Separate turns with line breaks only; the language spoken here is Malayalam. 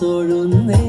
തൊഴുന്നേ.